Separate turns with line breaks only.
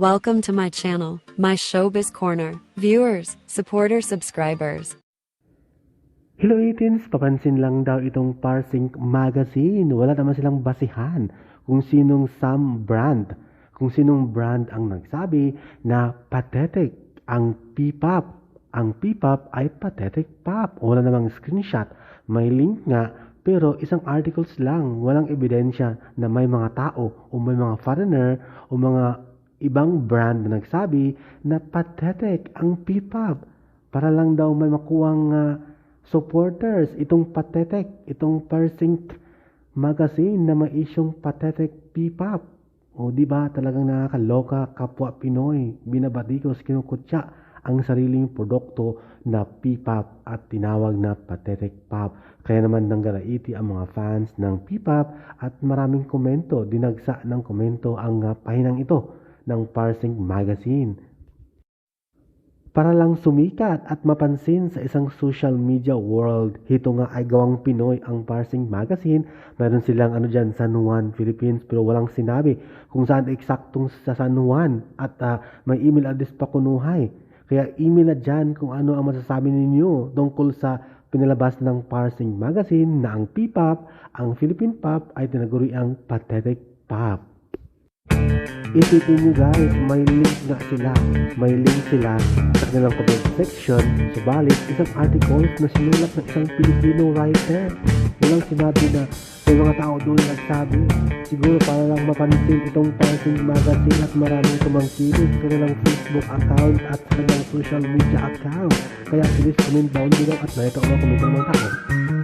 Welcome to my channel, my Showbiz Corner. Viewers, supporters, subscribers.
Hello 18s, papansin lang daw itong Parsing Magazine. Wala naman silang basihan kung sinong Sam Brand. Kung sinong brand ang nagsabi na pathetic ang P-pop. Ang P-pop ay pathetic pop. Wala namang screenshot. May link nga pero isang articles lang. Walang ebidensya na may mga tao o may mga foreigner o mga ibang brand na nagsabi na pathetic ang P-pop. Para lang daw may makuwang ah, supporters itong pathetic, itong Parsing magazine na may isyong pathetic P-pop. O di ba talagang nakakaloka kapwa Pinoy, binabadikos kinukutya ang sariling produkto na P-pop at tinawag na pathetic pop. Kaya naman nanggalaiti ang mga fans ng P-pop at maraming komento, dinagsa ng komento ang ah, pahinang ito ng Parsing Magazine para lang sumikat at mapansin sa isang social media world. Ito nga ay gawang Pinoy ang Parsing Magazine. Meron silang ano dyan, San Juan, Philippines, pero walang sinabi kung saan eksaktong sa San Juan at ah, may email address pa kunuhay. Kaya email na dyan kung ano ang masasabi ninyo tungkol sa pinalabas ng Parsing Magazine na ang P-pop, ang Philippine pop ay tinaguri ang pathetic pop. Isipin nyo guys, may link nga sila. May link sila sa kanilang comment section. Subalit, isang article na sinulat ng isang Filipino writer. Walang sinabi na may mga tao doon nagsabi. Siguro para lang mapansin itong Parsing Magazine at maraming tumangkilik sa kanilang Facebook account at sa kanilang social media account. Kaya please comment down below at narito ang mga comment ng mga tao.